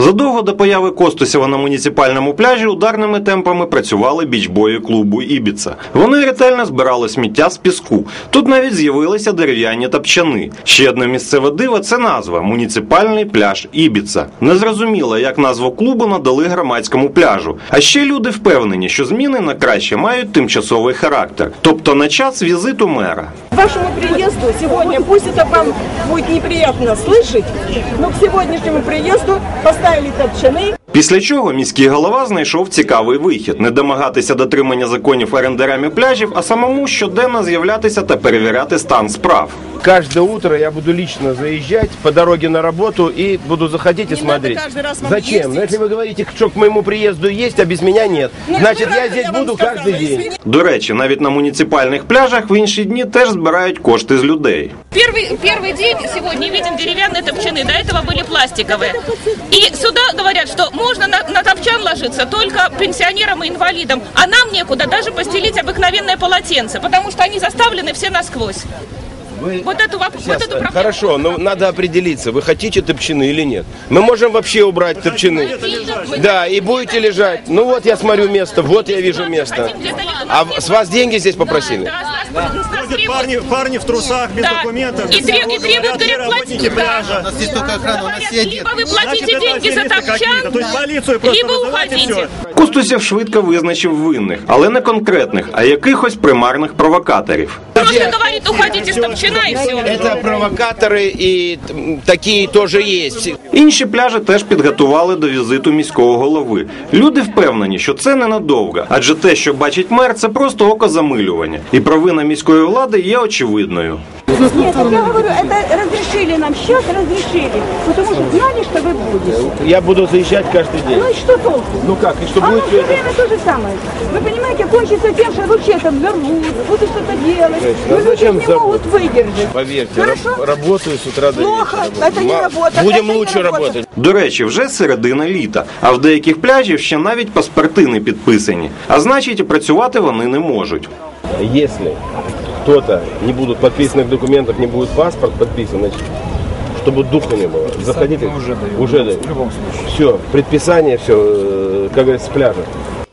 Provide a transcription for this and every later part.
Задовго до появи Костусєва на муніципальному пляжі ударними темпами працювали бічбої клубу Ібіца. Вони ретельно збирали сміття з піску. Тут навіть з'явилися дерев'яні тапчани. Ще одне місцеве диво це назва муніципальний пляж Ібіца. Незрозуміло, як назву клубу надали громадському пляжу. А ще люди впевнені, що зміни на краще мають тимчасовий характер, тобто на час візиту мера. вашему приезду сегодня, пусть это вам будет неприятно слышать, но к сегодняшнему приезду поставили топчаны, Після чого міський голова знайшов цікавий вихід не домагатися дотримання законів орендарями пляжів, а самому щоденно з'являтися та перевіряти стан справ. Каждое утро я буду лично заезжать по дороге на работу и буду заходить и Не смотреть. надо каждый раз вам Зачем? ездить. Ну, если вы говорите, что к моему приезду есть, а без меня нет, Ну, значит я правильно здесь вам буду сказала, каждый день. извини. До речі, навіть на муніципальних пляжах в інші дні теж збирають кошти з людей. Первый, первый день сегодня видим деревянные топчаны, до этого были пластиковые. И сюда говорят, что можно на, на топчан ложиться только пенсионерам и инвалидам, а нам некуда даже постелить обыкновенное полотенце, потому что они заставлены все насквозь. Вы- Вот эту, воп- вот эту проблему. хорошо, но надо определиться, вы хотите топчины или нет. Мы можем вообще убрать топчины. Да, и будете лежать. Ну вот я смотрю место, вот я вижу место. А с вас деньги здесь попросили? Да, нас Ходят требуют- парни, парни в трусах, без Да. документов. И, без треб- всего, и требуют, говорят, говорят, работники платите. пляжа. Да. У нас есть только охрана, у нас Говорят, все либо вы Значит, платите это деньги за аферисты топчан, какие-то. То есть полицию просто либо вызывать и уходите. все. Кустусєв швидко визначив винних, але не конкретних, а якихось примарних провокаторів. Просто говорит, уходите с топчана и все. Это провокаторы и м, такие тоже есть. Інші пляжі теж підготували до візиту міського голови. Люди впевнені, що це ненадовго, адже те, що бачить мер, це просто окозамилювання. І провина міської влади є очевидною. Нет, так я говорю, это разрешили нам, сейчас разрешили, потому что знали, что вы будете. Я буду заезжать каждый день. Ну и что толку? Ну как, и что А будет оно всё все это? время то же самое. Вы понимаете, кончится тем, что вообще там взорвут, будут что-то делать. Женщина, а Но люди зачем не взорвут? могут выдержать. Поверьте, Хорошо? раб- работаю с утра до Плохо, вечера. это не Ма- работа, Будем это не лучше работа. работать. До речі, вже середина літа, а в деяких пляжів ще навіть паспорти не підписані. А значить, і працювати вони не можуть. Если кто-то не будут подписанных документов, не будет паспорт подписан, значит, чтобы духу не было. Заходите. уже дают. Уже дают. В любом случае. Все, предписание, все, как говорится, с пляжа.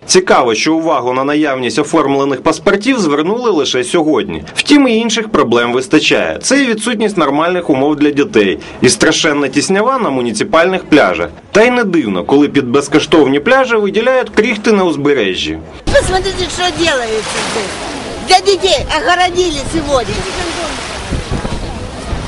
Цікаво, що увагу на наявність оформлених паспортів звернули лише сьогодні. Втім, і інших проблем вистачає. Це і відсутність нормальних умов для дітей, і страшенна тіснява на муніципальних пляжах. Та й не дивно, коли під безкоштовні пляжі виділяють кріхти на узбережжі. Посмотрите, что делается здесь. Для детей огородили сегодня.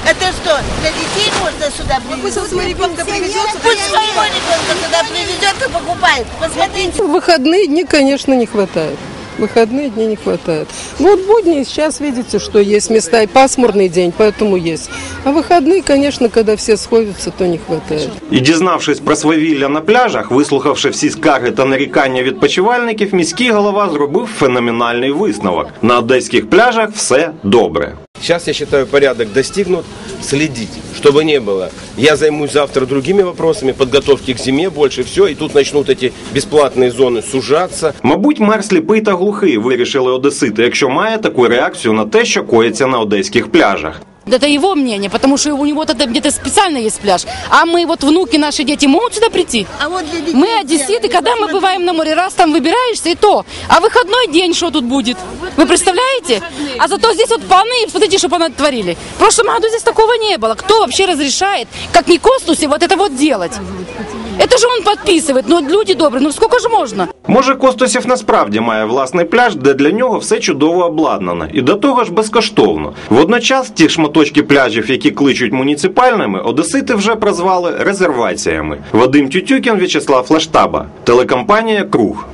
Это что, для детей можно сюда привезти? Пусть своего ребенка привезет. Пусть своего ребенка сюда привезет и покупает. Посмотрите. В выходные дни, конечно, не хватает. В Выходные дни не хватает. Вот будни, сейчас видите, что есть места и пасмурный день, поэтому есть. А выходные, конечно, когда все сходятся, то не хватает. І дізнавшись про свавілля на пляжах, вислухавши всі скарги та нарікання відпочивальників, міський голова зробив феноменальний висновок: на одеських пляжах все добре. Сейчас, я считаю, порядок достигнут. Следить, чтобы не было. Я займусь завтра другими вопросами, подготовки к зиме больше, все, и тут начнут эти бесплатные зоны сужаться. Мабуть, мер сліпий та глухий вирішили одесити, якщо має таку реакцію на те, що коїться на одеських пляжах. Это его мнение, потому что у него тогда где-то специально есть пляж. А мы, вот внуки, наши дети могут сюда прийти? А вот для детей... Мы одесситы, когда мы бываем на море, раз там выбираешься, и то. А выходной день что тут будет? Вы представляете? А зато здесь вот паны, смотрите, что паны творили. В прошлом году здесь такого не было. Кто вообще разрешает, как не Костусе, вот это вот делать? Это же он подписывает. Ну, люди добрые, ну сколько же можно? Може, Костосів насправді має власний пляж, де для нього все чудово обладнано, і до того ж безкоштовно. Водночас ті шматочки пляжів, які кличуть муніципальними, одесити вже прозвали резерваціями. Вадим Тютюкін, В'ячеслав Флаштаба, телекомпанія Круг.